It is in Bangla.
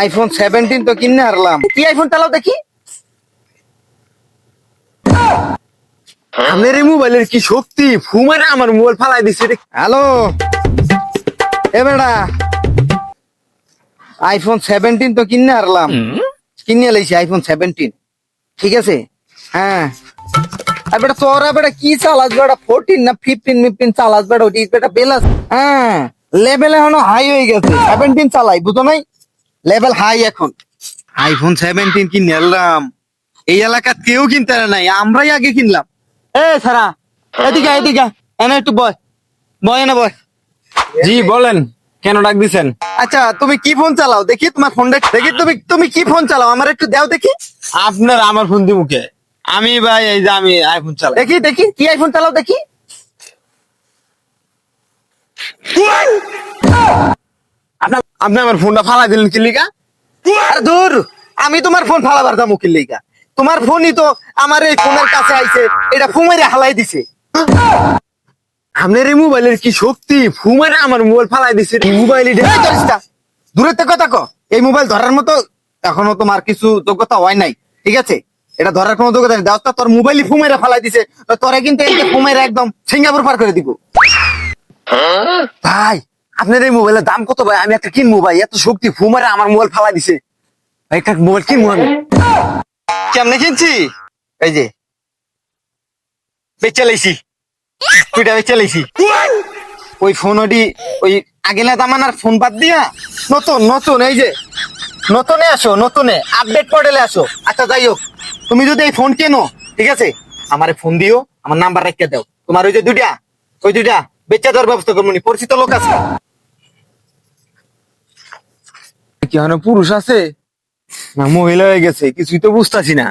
আইফোন সেভেন্টিন তো কিনে হারলাম। কি আইফোন চালাও দেখি? আমার মোবাইলের কি শক্তি? ফুমারে আমার মোবাইল ফালাই দিছে হ্যালো? এ বেড়া আইফোন সেভেন্টিন তো কিনে হারলাম। কিনে লাইছি আইফোন সেভেন্টিন ঠিক আছে? হ্যাঁ। আর বেটা তোরা বেটা কি চালাস বেটা? ফোরটিন না ফিফটিন ফিফটিন চালাস বেটা? ওটি বেটা বেলাস হ্যাঁ। লেভেল এখনও হাই হয়ে গেছে। সেভেন্টিন চালাই বুঝো নাই? লেভেল হাই এখন। আইফোন সেভেন্টিন কি নিলাম এই এলাকা কেউ কিনতে নাই আমরাই আগে কিনলাম। এ সারা এদিকে এদিকে এনে একটু বয়। বয় এনে বয়। জি বলেন কেন ডাক দিছেন? আচ্ছা তুমি কি ফোন চালাও? দেখি তোমার ফোন দেখি তুমি তুমি কি ফোন চালাও? আমার একটু দাও দেখি। আপনার আমার ফোন দিমুকে আমি ভাই এই যে আমি আইফোন চালাই। দেখি দেখি কি আইফোন চালাও দেখি। আপনি আমার ফোনটা ফালাই দিলেন কি লিগা? দূর আমি তোমার ফোন ফালাবার দাম লেগা? তোমার ফোনই তো আমার এই ফোনের কাছে আইছে এটা ফুমেরে হালাই দিছে। আপনার এই মোবাইলের কি শক্তি? ফুমারে আমার মোবাইল ফালাই দিছে। মোবাইল দূরের থেকে কথা কো এই মোবাইল ধরার মতো এখনও তোমার কিছু যোগ্যতা হয় নাই ঠিক আছে? এটা ধরার কোনো যোগ্যতা নেই। দাও তো, তোর মোবাইলই ফুমেরে ফালাই দিছে। তোরা কিন্তু ফুমেরে একদম সিঙ্গাপুর পার করে দিব। ভাই আপনার এই মোবাইলের দাম কত ভাই? আমি একটা কিনবো ভাই, এত শক্তি ফুমারে আমার মোবাইল ফালাই দিছে। ভাই, একটা মোবাইল কিনবো আমি। কেমনে কিনছি? এই যে। বেচে লাইছি। তুইটা ওই ফোন ওডি ওই আগেলা দামানার ফোন বাদ দিয়া, নতুন নতুন, এই যে। নতুনে আসো, নতুনে। আপডেট মডেলে আসো। আচ্ছা যাই হোক। তুমি যদি এই ফোন কেনো, ঠিক আছে? আমার ফোন দিও, আমার নাম্বার রেখে দাও। তোমার ওই যে দুইটা, ওই দুইটা বেচা দেওয়ার ব্যবস্থা করব পরিচিত লোক আছে। কি পুরুষ আছে? না মহিলা হয়ে গেছে কিছুই তো বুঝতেছি না।